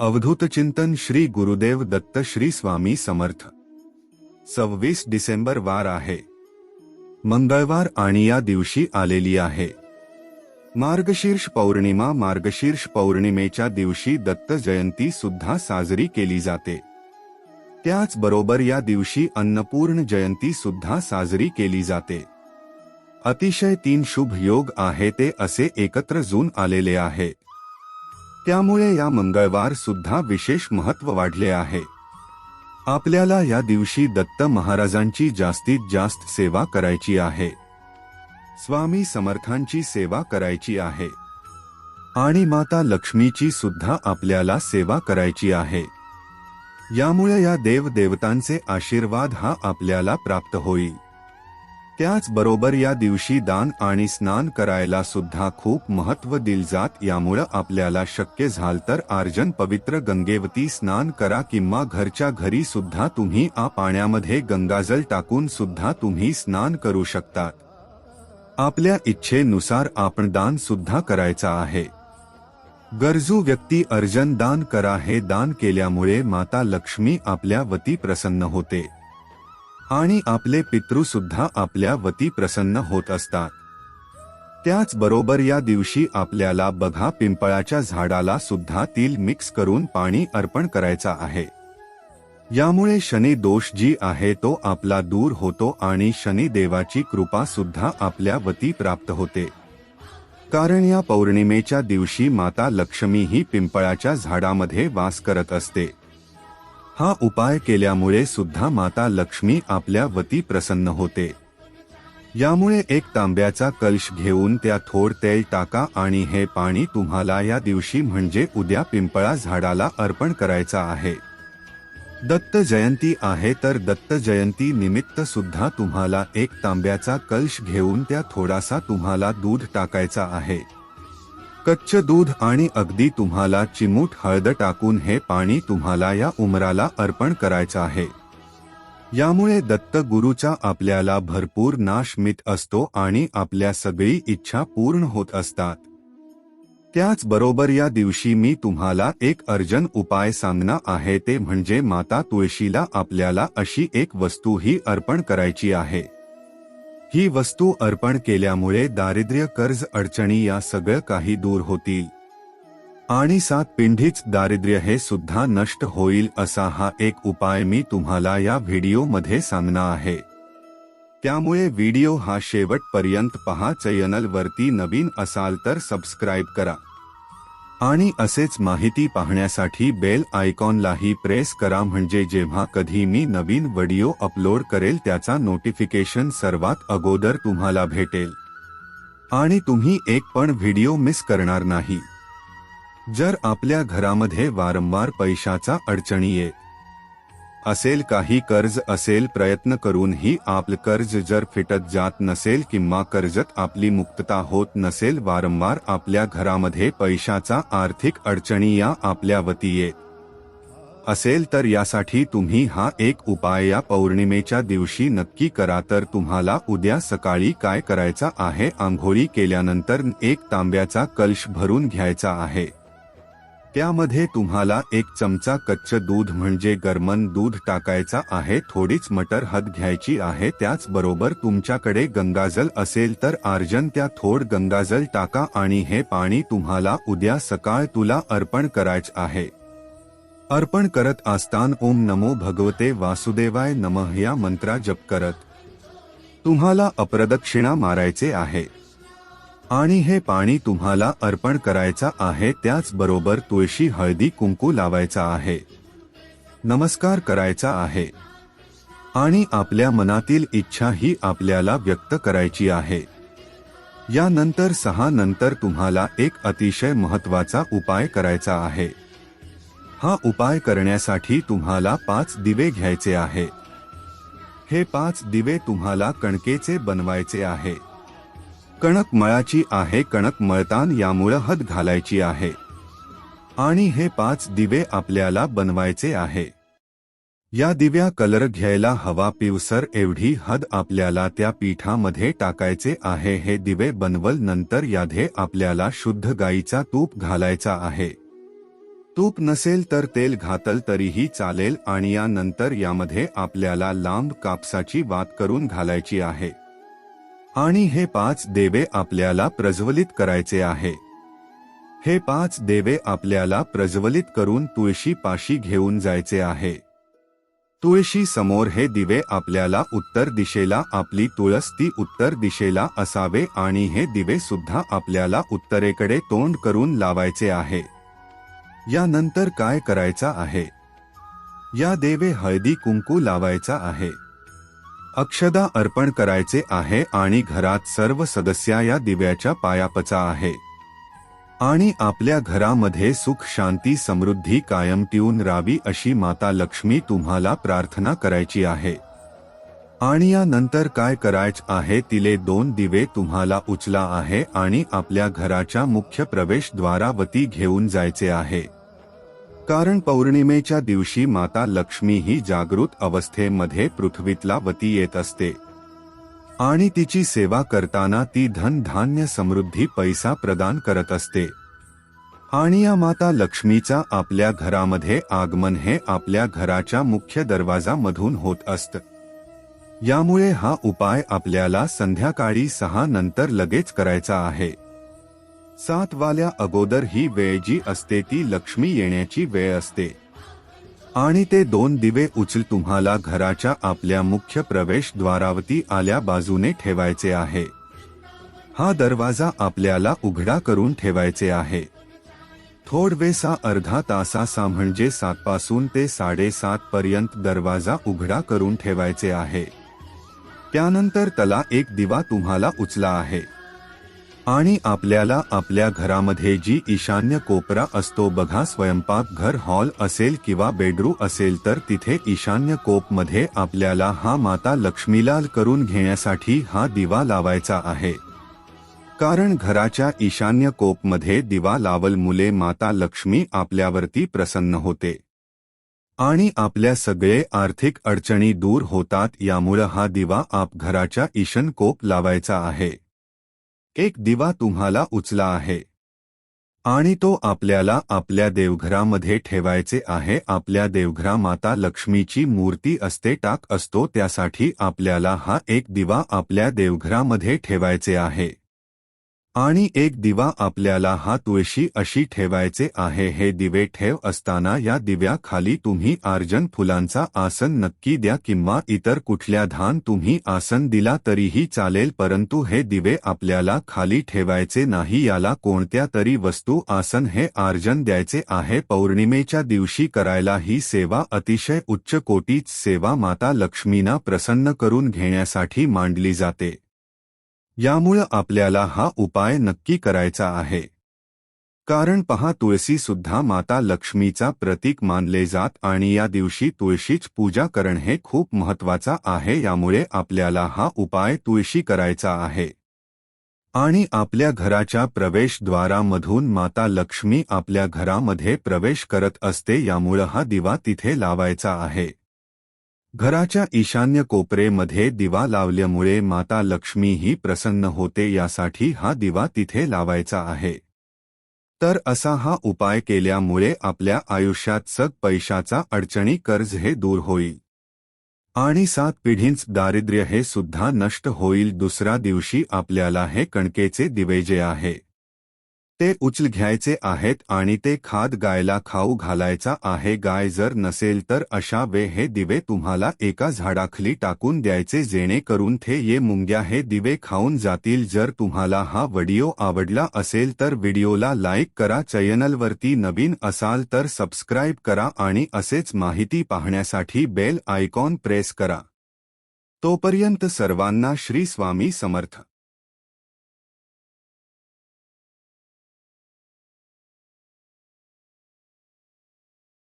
अवधूत चिंतन श्री गुरुदेव दत्त श्री स्वामी समर्थ. सव्वीस डिसेंबर वार आहे. मंगळवार आणि या दिवशी आलेली आहे. मार्गशीर्ष पौर्णिमा मार्गशीर्ष पौर्णिमेच्या दिवशी दत्त जयंती सुद्धा साजरी केली जाते. त्याचबरोबर या दिवशी अन्नपूर्ण जयंती सुद्धा साजरी केली जाते. अतिशय तीन शुभ योग आहे ते असे एकत्र जून आलेले आहे. त्यामुळे या मंगळवार सुद्धा विशेष महत्त्व वाढले आहे. आपल्याला या दिवशी दत्त महाराजांची जास्तीत जास्त सेवा करायची आहे. स्वामी समर्थांची सेवा करायची आहे. आणि माता लक्ष्मीची सुद्धा आपल्याला सेवा करायची आहे. यामुळे या देव देवतांचे आशीर्वाद हा आपल्याला प्राप्त होईल. त्याचबरोबर या दिवशी दान आणि स्नान करायला सुद्धा खूप महत्त्व दिल जात. यामुळं आपल्याला शक्य झाल तर आर्जन पवित्र गंगेवती स्नान करा किंवा घरच्या घरी सुद्धा तुम्ही आ पाण्यामध्ये गंगाजल टाकून सुद्धा तुम्ही स्नान करू शकतात. आपल्या इच्छेनुसार आपण दान सुद्धा करायचा आहे. गरजू व्यक्ती अर्जन दान करा हे दान केल्यामुळे माता लक्ष्मी आपल्या वती प्रसन्न होते. आणि आपले पितृसुद्धा आपल्या वती प्रसन्न होत असतात. त्याचबरोबर या दिवशी आपल्याला बघा पिंपळाच्या झाडाला सुद्धा तिल मिक्स करून पाणी अर्पण करायचा आहे. यामुळे शनी दोष जी आहे तो आपला दूर होतो आणि शनी देवाची कृपा सुद्धा आपल्या वती प्राप्त होते. कारण या पौर्णिमेच्या दिवशी माता लक्ष्मी ही पिंपळाच्या झाडामध्ये वास करत असते. हा उपाय केल्यामुळे सुद्धा माता लक्ष्मी आपल्या वती प्रसन्न होते. यामुळे एक तांब्याचा कलश घेऊन त्या थोड तेल टाका आणि हे पाणी तुम्हाला या दिवशी म्हणजे उद्या पिंपळा झाडाला अर्पण करायचा आहे. दत्त जयंती आहे तर दत्त जयंती निमित्त सुद्धा तुम्हाला एक तांब्याचा कलश घेऊन त्या थोडासा तुम्हाला दूध टाकायचा आहे. कच्च दूध आणि अगदी तुम्हाला चिमूट हळद टाकून हे पाणी तुम्हाला या उमराला अर्पण करायचं आहे. यामुळे दत्त गुरुचा आपल्याला भरपूर नाश मित असतो आणि आपल्या सगळी इच्छा पूर्ण होत असतात. त्याचबरोबर या दिवशी मी तुम्हाला एक अर्जन उपाय सांगणार आहे ते म्हणजे माता तुळशीला आपल्याला अशी एक वस्तू ही अर्पण करायची आहे. ही वस्तू अर्पण केल्यामुळे दारिद्र्य कर्ज अडचणी या सगळं काही दूर होतील. आणि सात पिंढीच दारिद्र्य हे सुद्धा नष्ट होईल असा हा एक उपाय मी तुम्हाला या व्हिडिओमध्ये सांगणार आहे. त्यामुळे व्हिडिओ हा शेवटपर्यंत पहा चॅनलवरती नवीन असाल तर सबस्क्राईब करा. आणि असेच माहिती पाहण्यासाठी बेल आयकॉनलाही प्रेस करा म्हणजे जेव्हा कधी मी नवीन व्हिडिओ अपलोड करेल त्याचा नोटिफिकेशन सर्वात अगोदर तुम्हाला भेटेल. आणि तुम्ही एक पण व्हिडिओ मिस करणार नाही. जर आपल्या घरामध्ये वारंवार पैशाचा अडचणी येत असेल काही कर्ज असेल प्रयत्न करूनही आपलं कर्ज जर फिटत जात नसेल किंवा कर्जत आपली मुक्तता होत नसेल वारंवार आपल्या घरामध्ये पैशाचा आर्थिक अडचणी या आपल्या वती येत असेल तर यासाठी तुम्ही हा एक उपाय या पौर्णिमेच्या दिवशी नक्की करा. तर तुम्हाला उद्या सकाळी काय करायचा आहे? आंघोळी केल्यानंतर एक तांब्याचा कलश भरून घ्यायचा आहे. त्यामध्ये तुम्हाला एक चमचा कच्च दूध म्हणजे गरमन दूध टाकायचा आहे थोडीच मटर हद घ्यायची आहे त्याचबरोबर तुमच्याकडे गंगाजल असेल तर आर्जन त्या थोड गंगाजल टाका आणि हे पाणी तुम्हाला उद्या सकाळ तुला अर्पण करायचं आहे. अर्पण करत असतान ओम नमो भगवते वासुदेवाय नमः या मंत्रा जप करत. तुम्हाला अप्रदक्षिणा मारायचे आहे. आणि हे पाणी तुम्हाला अर्पण करायचा आहे त्याचबरोबर तुळशी हळदी कुंकू लावायचा आहे. नमस्कार करायचा आहे. आणि आपल्या मनातील इच्छा ही आपल्याला व्यक्त करायची आहे. यानंतर सहा नंतर तुम्हाला एक अतिशय महत्त्वाचा उपाय करायचा आहे. हा उपाय करण्यासाठी तुम्हाला पाच दिवे घ्यायचे आहे. हे पाच दिवे तुम्हाला कणकेचे बनवायचे आहे. कणक मळाची आहे कणक मळतान यामुळं हद घालायची आहे. आणि हे पाच दिवे आपल्याला बनवायचे आहे. या दिव्या कलर घ्यायला हवा पिवसर एवढी हद आपल्याला त्या पीठामध्ये टाकायचे आहे. हे दिवे बनवल नंतर याधे आपल्याला शुद्ध गाईचा तूप घालायचा आहे. तूप नसेल तर तेल घातल तरीही चालेल आणि यानंतर यामध्ये आपल्याला लांब कापसाची वात करून घालायची आहे. आणि हे पाच देवे आपल्याला प्रज्वलित करायचे आहे. हे पाच देवे आपल्याला प्रज्वलित करून तुळशी पाशी घेऊन जायचे आहे. तुळशी समोर हे दिवे आपल्याला उत्तर दिशेला आपली तुळस ती उत्तर दिशेला असावे आणि हे दिवे सुद्धा आपल्याला उत्तरेकडे तोंड करून लावायचे आहे. यानंतर काय करायचा आहे? या देवे हळदी कुंकू लावायचा आहे. अक्षदा अर्पण करायचे आहे आणि घरात सर्व सदस्या या दिव्याच्या पायापचा आहे. आणि आपल्या घरामध्ये सुख शांती समृद्धी कायम टिवून राहावी अशी माता लक्ष्मी तुम्हाला प्रार्थना करायची आहे. आणि यानंतर काय करायच आहे तिले दोन दिवे तुम्हाला उचला आहे आणि आपल्या घराच्या मुख्य प्रवेशद्वारावती घेऊन जायचे आहे. कारण पौर्णिमेच्या दिवशी माता लक्ष्मी ही जागृत अवस्थेमध्ये पृथ्वीतला वती येत असते. आणि तिची सेवा करताना ती धन धान्य समृद्धी पैसा प्रदान करत असते. आणि या माता लक्ष्मीचा आपल्या घरामध्ये आगमन हे आपल्या घराच्या मुख्य दरवाजामधून होत असत. यामुळे हा उपाय आपल्याला संध्याकाळी सहा नंतर लगेच करायचा आहे. सात वाल्या अगोदर ही वेळ जी असते ती लक्ष्मी येण्याची वेळ असते. आणि ते दोन दिवे उचल तुम्हाला घराच्या आपल्या मुख्य प्रवेशद्वारावती आल्या बाजूने ठेवायचे आहे. हा दरवाजा आपल्याला उघडा करून ठेवायचे आहे. थोडवेसा अर्धा तासासा म्हणजे सातपासून ते साडेसात पर्यंत दरवाजा उघडा करून ठेवायचे आहे. त्यानंतर तला एक दिवा तुम्हाला उचला आहे. आणि आपल्याला आपल्या घरामध्ये जी ईशान्य कोपरा असतो बघा स्वयंपाक घर हॉल असेल किंवा बेडरूम असेल तर तिथे ईशान्य कोपमध्ये आपल्याला हा माता लक्ष्मीलाल करून घेण्यासाठी हा दिवा लावायचा आहे. कारण घराच्या ईशान्य कोपमध्ये दिवा लावल मुले माता लक्ष्मी आपल्यावरती प्रसन्न होते. आणि आपल्या सगळे आर्थिक अडचणी दूर होतात यामुळं हा दिवा आप घराच्या ईशन कोप लावायचा आहे. एक दिवा तुम्हाला उचला आहे. आणि तो आपल्याला आपल्या देवघरामध्ये ठेवायचे आहे. आपल्या देवघरा माता लक्ष्मीची मूर्ती असते टाक असतो त्यासाठी आपल्याला हा एक दिवा आपल्या देवघरामध्ये ठेवायचे आहे. आणि एक दिवा आपल्याला हा तुळशी अशी ठेवायचे आहे. हे दिवे ठेव असताना या दिव्याखाली तुम्ही आर्जन फुलांचा आसन नक्की द्या किंवा इतर कुठल्या धान तुम्ही आसन दिला तरीही चालेल परंतु हे दिवे आपल्याला खाली ठेवायचे नाही. याला कोणत्या तरी वस्तू आसन हे आर्जन द्यायचे आहे. पौर्णिमेच्या दिवशी करायला ही सेवा अतिशय उच्च कोटीच सेवा माता लक्ष्मीना प्रसन्न करून घेण्यासाठी मांडली जाते. यामुळं आपल्याला हा उपाय नक्की करायचा आहे. कारण पहा तुळशी सुद्धा माता लक्ष्मीचा प्रतीक मानले जात आणि या दिवशी तुळशीच पूजा करण हे खूप महत्त्वाचा आहे यामुळे आपल्याला हा उपाय तुळशी करायचा आहे. आणि आपल्या घराच्या प्रवेशद्वारामधून माता लक्ष्मी आपल्या घरामध्ये प्रवेश करत असते यामुळं हा दिवा तिथे लावायचा आहे. घराच्या ईशान्य कोपरेमध्ये दिवा लावल्यामुळे माता लक्ष्मी ही प्रसन्न होते यासाठी हा दिवा तिथे लावायचा आहे. तर असा हा उपाय केल्यामुळे आपल्या आयुष्यात सग पैशाचा अडचणी कर्ज हे दूर होईल. आणि सात पिढींच दारिद्र्य हे सुद्धा नष्ट होईल दुसऱ्या दिवशी आपल्याला हे कणकेचे दिवे जे आहे. ते उचल घ्यायचे आहेत आणि ते खाद गायला खाऊ घालायचा आहे. गाय जर नसेल तर अशा वे हे दिवे तुम्हाला एका झाडाखाली टाकून द्यायचे जेणेकरून थे ये मुंग्या हे दिवे खाऊन जातील. जर तुम्हाला हा व्हिडिओ आवडला असेल तर व्हिडिओला लाईक करा चॅनलवरती नवीन असाल तर सबस्क्राईब करा आणि असेच माहिती पाहण्यासाठी बेल आयकॉन प्रेस करा. तोपर्यंत सर्वांना श्री स्वामी समर्थ.